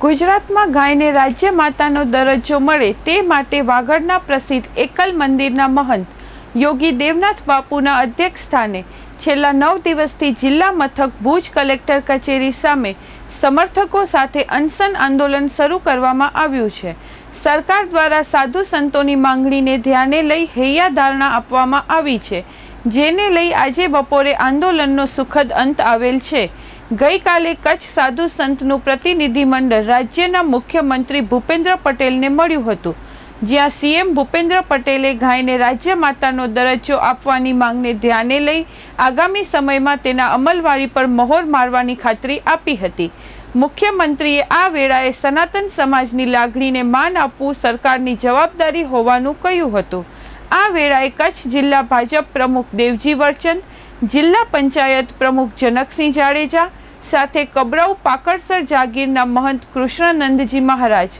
ગુજરાતમાં ગાયને રાજ્ય માતાનો દરજ્જો મળે તે માટે વાગડના પ્રસિદ્ધ એકલ મંદિરના મહંત યોગી દેવનાથ બાપુના અધ્યક્ષ સ્થાને છેલ્લા નવ દિવસથી જિલ્લા મથક ભુજ કલેક્ટર કચેરી સામે સમર્થકો સાથે અનશન આંદોલન શરૂ કરવામાં આવ્યું છે. સરકાર દ્વારા સાધુ સંતોની માંગણીને ધ્યાને લઈ હૈયા ધારણા આપવામાં આવી છે, જેને લઈ આજે બપોરે આંદોલનનો સુખદ અંત આવેલ છે. ગઈકાલે કચ્છ સાધુ સંતનું પ્રતિનિધિમંડળ રાજ્યના મુખ્યમંત્રી ભૂપેન્દ્ર પટેલને મળ્યું હતું, જ્યાં સીએમ ભૂપેન્દ્ર પટેલે ગાયને રાજ્ય માતાનો દરજ્જો આપવાની માંગને ધ્યાને લઈ આગામી સમયમાં તેના અમલવારી પર મહોર મારવાની ખાતરી આપી હતી. મુખ્યમંત્રીએ આ વેળાએ સનાતન સમાજની લાગણીને માન આપવું સરકારની જવાબદારી હોવાનું કહ્યું હતું. આ વેળાએ કચ્છ જિલ્લા ભાજપ પ્રમુખ દેવજી વરચંદ જિલ્લા પંચાયત પ્રમુખ જનકસિંહ જાડેજા સાથે કબરાઉ પાકડસર જાગીરના મહંત કૃષ્ણનંદજી મહારાજ,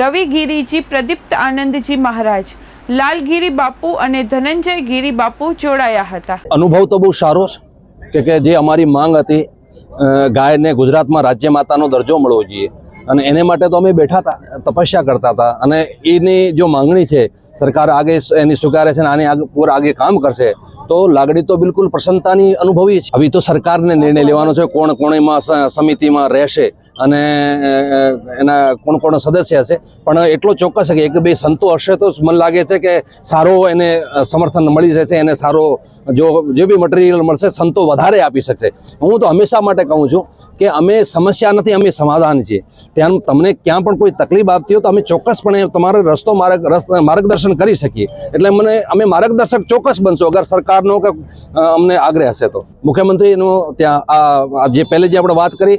રવિગીરીજી પ્રદીપ્ત આનંદજી મહારાજ, લાલગીરી બાપુ અને ધનંજય ગીરી બાપુ જોડાયા હતા. અનુભવ તો બહુ સારો છે કે જે અમારી માંગ હતી ગાયને ગુજરાતમાં રાજ્ય માતાનો દરજ્જો મળવો જોઈએ. અને એને માટે તો અમે બેઠા હતા, તપસ્યા કરતા હતા. અને એની જો માંગણી છે, સરકાર આગે એની સ્વીકારે છે અને આની આગ પૂર આગે કામ કરશે, તો લાગણી તો બિલકુલ પ્રસન્નતાની અનુભવી છે. હવે તો સરકારને નિર્ણય લેવાનો છે, કોણ કોણ એમાં સમિતિમાં રહેશે અને એના કોણ કોણ સદસ્ય હશે. પણ એટલો ચોક્કસ છે કે એક બે સંતો હશે તો મને લાગે છે કે સારો એને સમર્થન મળી રહેશે, એને સારો, જો, જે બી મટીરિયલ મળશે, સંતો વધારે આપી શકશે. હું તો હંમેશા માટે કહું છું કે અમે સમસ્યા નથી, અમે સમાધાન છીએ. ત્યાં તમને ક્યાં પણ કોઈ તકલીફ આવતી હોય તો અમે ચોક્કસપણે તમારો રસ્તો માર્ગ માર્ગદર્શન કરી શકીએ. એટલે મને અમે માર્ગદર્શક ચોક્કસ બનશો, અગર સરકારનો કે અમને આગ્રહ હશે તો. મુખ્યમંત્રીનો ત્યાં આ જે પહેલે જે આપણે વાત કરી,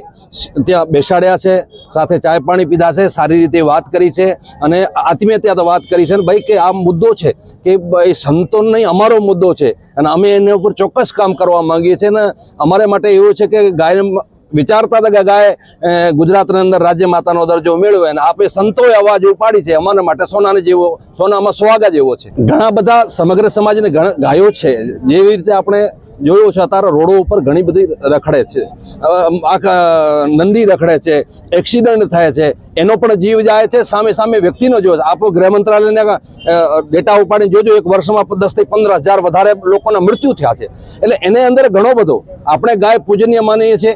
ત્યાં બેસાડ્યા છે, સાથે ચાય પાણી પીધા છે, સારી રીતે વાત કરી છે, અને આત્મીયતા તો વાત કરી છે. ને ભાઈ, કે આ મુદ્દો છે, કે ભાઈ સંતો નહીં, અમારો મુદ્દો છે. અને અમે એના ઉપર ચોક્કસ કામ કરવા માંગીએ છીએ. ને અમારે માટે એવું છે કે ગાય વિચારતા હતા કે ગાય ગુજરાતની અંદર રાજ્ય માતાનો દરજ્જો મેળવે અને આપે સંતોએ અવાજ ઉપાડી છે અમારા માટે સોનાને જેવો, સોનામાં સુહાગા જેવો છે. ઘણા બધા સમગ્ર સમાજને ગાયો છે. જેવી રીતે આપણે જોયું છે, અત્યારે રોડો ઉપર ઘણી બધી રખડે છે. આખા નંદી રખડે છે, એક્સિડન્ટ થાય છે. એનો પણ જીવ જાય છે, સામે સામે વ્યક્તિનો જો આપણો ગૃહ મંત્રાલયના ડેટા ઉપાડીને જોજો, એક વર્ષમાં દસથી પંદર હજાર વધારે લોકોના મૃત્યુ થયા છે. એટલે એને અંદર ઘણો બધો, આપણે ગાય પૂજનીય માનીએ છીએ.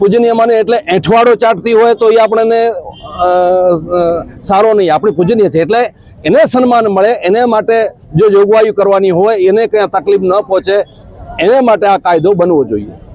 પૂજનીય માને એટલે એઠવાડો ચાટતી હોય તો એ આપણને સારો નહીં. આપણી પૂજનીય છે. એટલે એને સન્માન મળે, એને માટે જો જોગવાઈ કરવાની હોય, એને ક્યાં તકલીફ ન પહોંચે, એને માટે આ કાયદો બનવો જોઈએ.